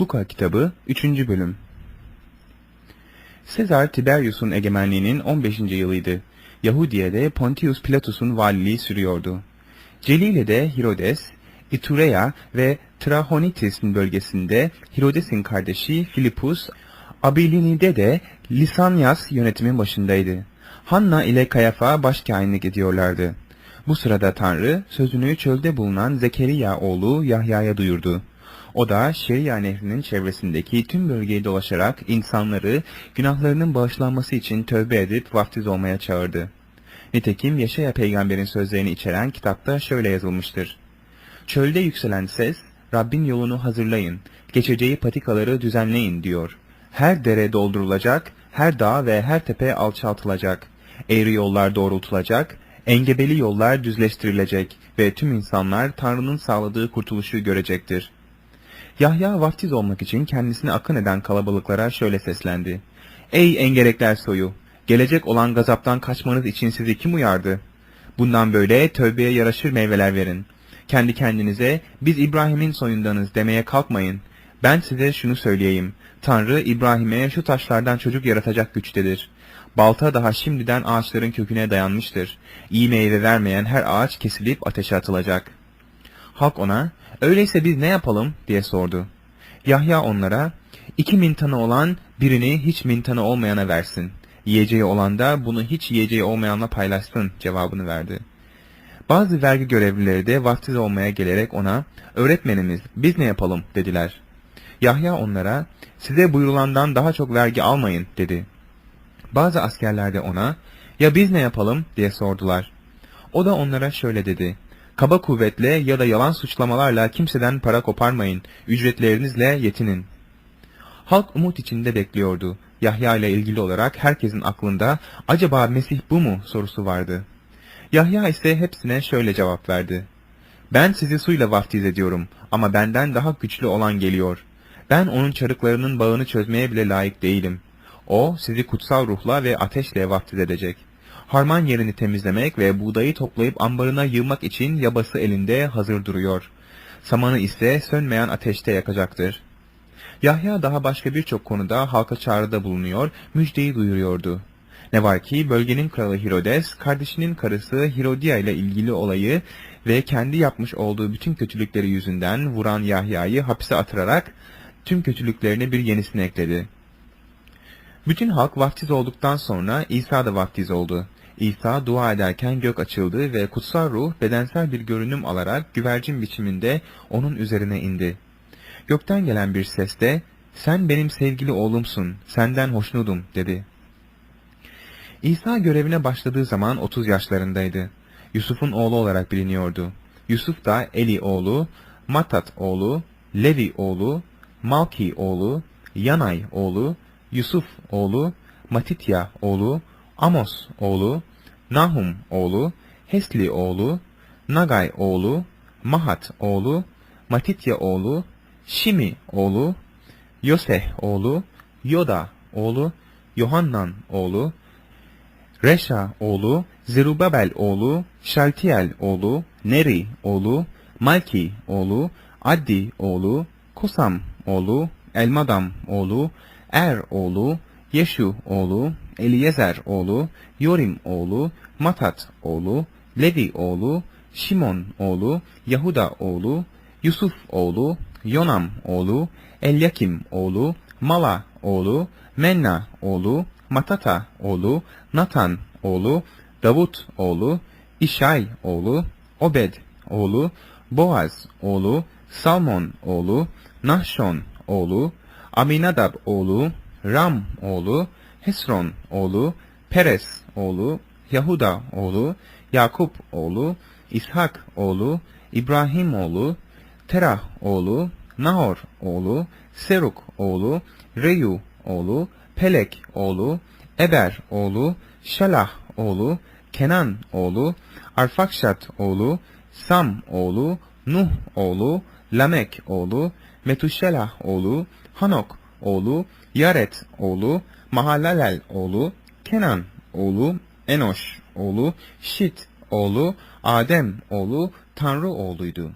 Luka kitabı 3. bölüm Sezar Tiberius'un egemenliğinin 15. yılıydı. Yahudiye'de Pontius Pilatus'un valiliği sürüyordu. Celile'de Herodes, Iturea ve Trahonitis'in bölgesinde Herodes'in kardeşi Filipus, Abilini'de de Lisanyas yönetimin başındaydı. Hanna ile Kayafa başkâhinlik ediyorlardı. Bu sırada Tanrı sözünü çölde bulunan Zekeriya oğlu Yahya'ya duyurdu. O da Şeria Nehri'nin çevresindeki tüm bölgeyi dolaşarak insanları günahlarının bağışlanması için tövbe edip vaftiz olmaya çağırdı. Nitekim Yaşaya peygamberin sözlerini içeren kitapta şöyle yazılmıştır. Çölde yükselen ses, Rabbin yolunu hazırlayın, geçeceği patikaları düzenleyin diyor. Her dere doldurulacak, her dağ ve her tepe alçaltılacak. Eğri yollar doğrultulacak, engebeli yollar düzleştirilecek ve tüm insanlar Tanrı'nın sağladığı kurtuluşu görecektir. Yahya vaftiz olmak için kendisine akın eden kalabalıklara şöyle seslendi. Ey engerekler soyu! Gelecek olan gazaptan kaçmanız için sizi kim uyardı? Bundan böyle tövbeye yaraşır meyveler verin. Kendi kendinize biz İbrahim'in soyundanız demeye kalkmayın. Ben size şunu söyleyeyim. Tanrı İbrahim'e şu taşlardan çocuk yaratacak güçtedir. Balta daha şimdiden ağaçların köküne dayanmıştır. İyi meyve vermeyen her ağaç kesilip ateşe atılacak. Halk ona, öyleyse biz ne yapalım diye sordu. Yahya onlara, iki mintanı olan birini hiç mintanı olmayana versin. Yiyeceği olan da bunu hiç yiyeceği olmayanla paylaşsın cevabını verdi. Bazı vergi görevlileri de vaftiz olmaya gelerek ona, öğretmenimiz biz ne yapalım dediler. Yahya onlara, size buyurulandan daha çok vergi almayın dedi. Bazı askerler de ona, ya biz ne yapalım diye sordular. O da onlara şöyle dedi, kaba kuvvetle ya da yalan suçlamalarla kimseden para koparmayın, ücretlerinizle yetinin. Halk umut içinde bekliyordu. Yahya ile ilgili olarak herkesin aklında acaba Mesih bu mu sorusu vardı. Yahya ise hepsine şöyle cevap verdi. Ben sizi suyla vaftiz ediyorum ama benden daha güçlü olan geliyor. Ben onun çarıklarının bağını çözmeye bile layık değilim. O sizi kutsal ruhla ve ateşle vaftiz edecek. Harman yerini temizlemek ve buğdayı toplayıp ambarına yığmak için yabası elinde hazır duruyor. Samanı ise sönmeyen ateşte yakacaktır. Yahya daha başka birçok konuda halka çağrıda bulunuyor, müjdeyi duyuruyordu. Ne var ki bölgenin kralı Herodes, kardeşinin karısı Herodia ile ilgili olayı ve kendi yapmış olduğu bütün kötülükleri yüzünden vuran Yahya'yı hapse atırarak tüm kötülüklerine bir yenisini ekledi. Bütün halk vaftiz olduktan sonra İsa da vaftiz oldu. İsa dua ederken gök açıldı ve kutsal ruh bedensel bir görünüm alarak güvercin biçiminde onun üzerine indi. Gökten gelen bir ses de, sen benim sevgili oğlumsun, senden hoşnudum dedi. İsa görevine başladığı zaman 30 yaşlarındaydı. Yusuf'un oğlu olarak biliniyordu. Yusuf da Eli oğlu, Matat oğlu, Levi oğlu, Malki oğlu, Yanay oğlu, Yusuf oğlu, Matitya oğlu, Amos oğlu, Nahum oğlu, Hesli oğlu, Nagay oğlu, Mahat oğlu, Matitya oğlu, Şimi oğlu, Yoseh oğlu, Yoda oğlu, Yohannan oğlu, Reşa oğlu, Zerubabel oğlu, Şaltiel oğlu, Neri oğlu, Malki oğlu, Addi oğlu, Kosam oğlu, Elmadam oğlu, Er oğlu, Yeşu oğlu, Eliezer oğlu, Yorim oğlu, Matat oğlu, Levi oğlu, Şimon oğlu, Yahuda oğlu, Yusuf oğlu, Yonam oğlu, Elyakim oğlu, Mala oğlu, Menna oğlu, Matata oğlu, Natan oğlu, Davut oğlu, İşay oğlu, Obed oğlu, Boaz oğlu, Salmon oğlu, Nahşon oğlu, Aminadab oğlu, Ram oğlu, Hesron oğlu, Peres oğlu, Yahuda oğlu, Yakup oğlu, İshak oğlu, İbrahim oğlu, Terah oğlu, Nahor oğlu, Seruk oğlu, Reyu oğlu, Pelek oğlu, Eber oğlu, Şalah oğlu, Kenan oğlu, Arfakşat oğlu, Sam oğlu, Nuh oğlu, Lamek oğlu, Metuşelah oğlu, Hanok oğlu, Yaret oğlu, Mahalalel oğlu, Kenan oğlu, Enoş oğlu, Şit oğlu, Adem oğlu, Tanrı oğluydu.